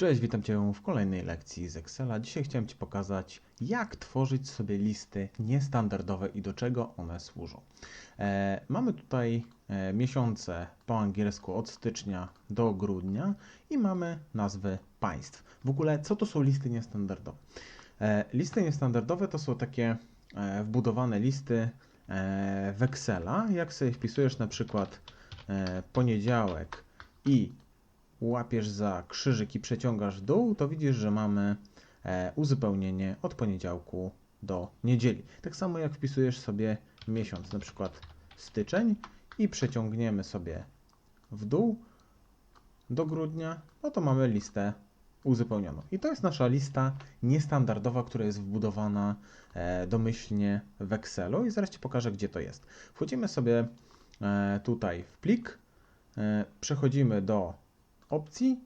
Cześć, witam Cię w kolejnej lekcji z Excela. Dzisiaj chciałem Ci pokazać, jak tworzyć sobie listy niestandardowe i do czego one służą. E, mamy tutaj e, miesiące po angielsku od stycznia do grudnia i mamy nazwy państw. W ogóle, co to są listy niestandardowe? E, listy niestandardowe to są takie e, wbudowane listy e, w Excela. Jak sobie wpisujesz na przykład e, poniedziałek i łapiesz za krzyżyk i przeciągasz w dół, to widzisz, że mamy e, uzupełnienie od poniedziałku do niedzieli. Tak samo jak wpisujesz sobie miesiąc, na przykład styczeń i przeciągniemy sobie w dół do grudnia, no to mamy listę uzupełnioną. I to jest nasza lista niestandardowa, która jest wbudowana e, domyślnie w Excelu i zaraz Ci pokażę, gdzie to jest. Wchodzimy sobie e, tutaj w plik, przechodzimy do opcji,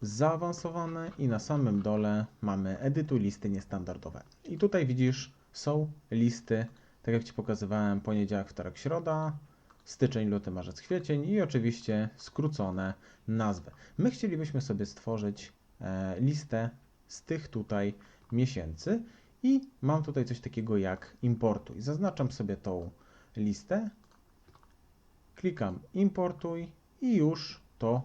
zaawansowane i na samym dole mamy edytuj listy niestandardowe. I tutaj widzisz, są listy, tak jak Ci pokazywałem, poniedziałek, wtorek, środa, styczeń, luty, marzec, kwiecień i oczywiście skrócone nazwy. My chcielibyśmy sobie stworzyć e, listę z tych tutaj miesięcy i mam tutaj coś takiego jak importuj. Zaznaczam sobie tą listę, klikam importuj i już to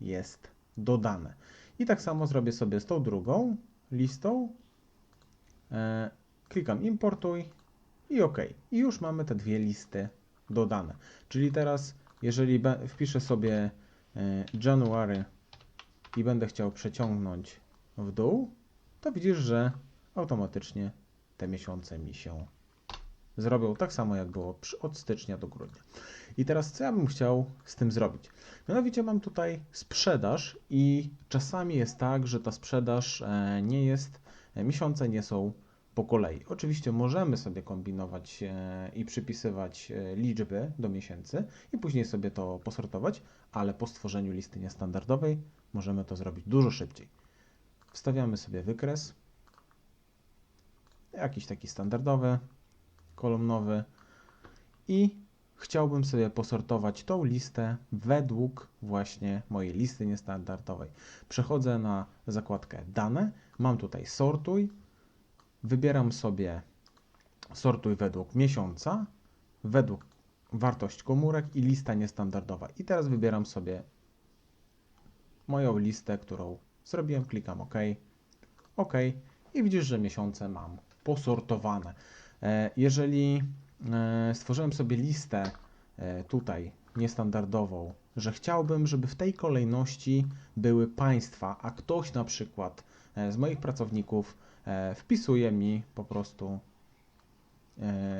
jest dodane. I tak samo zrobię sobie z tą drugą listą. E, klikam importuj i OK. I już mamy te dwie listy dodane. Czyli teraz, jeżeli wpiszę sobie e, January i będę chciał przeciągnąć w dół, to widzisz, że automatycznie te miesiące mi się zrobią tak samo jak było od stycznia do grudnia. I teraz co ja bym chciał z tym zrobić? Mianowicie mam tutaj sprzedaż i czasami jest tak, że ta sprzedaż e, nie jest, e, miesiące nie są po kolei. Oczywiście możemy sobie kombinować e, i przypisywać liczby do miesięcy i później sobie to posortować, ale po stworzeniu listy niestandardowej możemy to zrobić dużo szybciej. Wstawiamy sobie wykres, jakiś taki standardowy, kolumnowy. I chciałbym sobie posortować tą listę według właśnie mojej listy niestandardowej. Przechodzę na zakładkę dane, mam tutaj sortuj, wybieram sobie sortuj według miesiąca, według wartość komórek i lista niestandardowa. I teraz wybieram sobie moją listę, którą zrobiłem, klikam OK, OK. I widzisz, że miesiące mam posortowane. E, jeżeli e, stworzyłem sobie listę e, tutaj niestandardową, że chciałbym, żeby w tej kolejności były państwa, a ktoś na przykład z moich pracowników wpisuje mi po prostu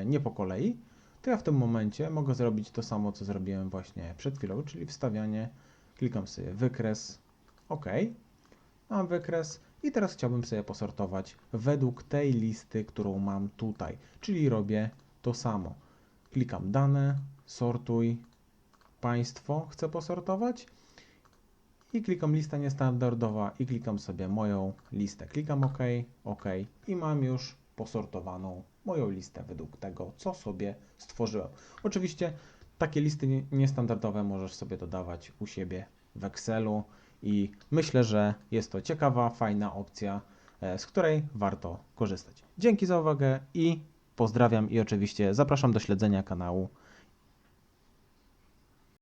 nie po kolei, to ja w tym momencie mogę zrobić to samo, co zrobiłem właśnie przed chwilą, czyli wstawianie, klikam sobie wykres, OK, mam wykres i teraz chciałbym sobie posortować według tej listy, którą mam tutaj, czyli robię to samo. Klikam dane, sortuj, państwo chcę posortować i klikam lista niestandardowa i klikam sobie moją listę. Klikam OK, OK i mam już posortowaną moją listę według tego, co sobie stworzyłem. Oczywiście takie listy niestandardowe możesz sobie dodawać u siebie w Excelu i myślę, że jest to ciekawa, fajna opcja, e, z której warto korzystać. Dzięki za uwagę i pozdrawiam i oczywiście zapraszam do śledzenia kanału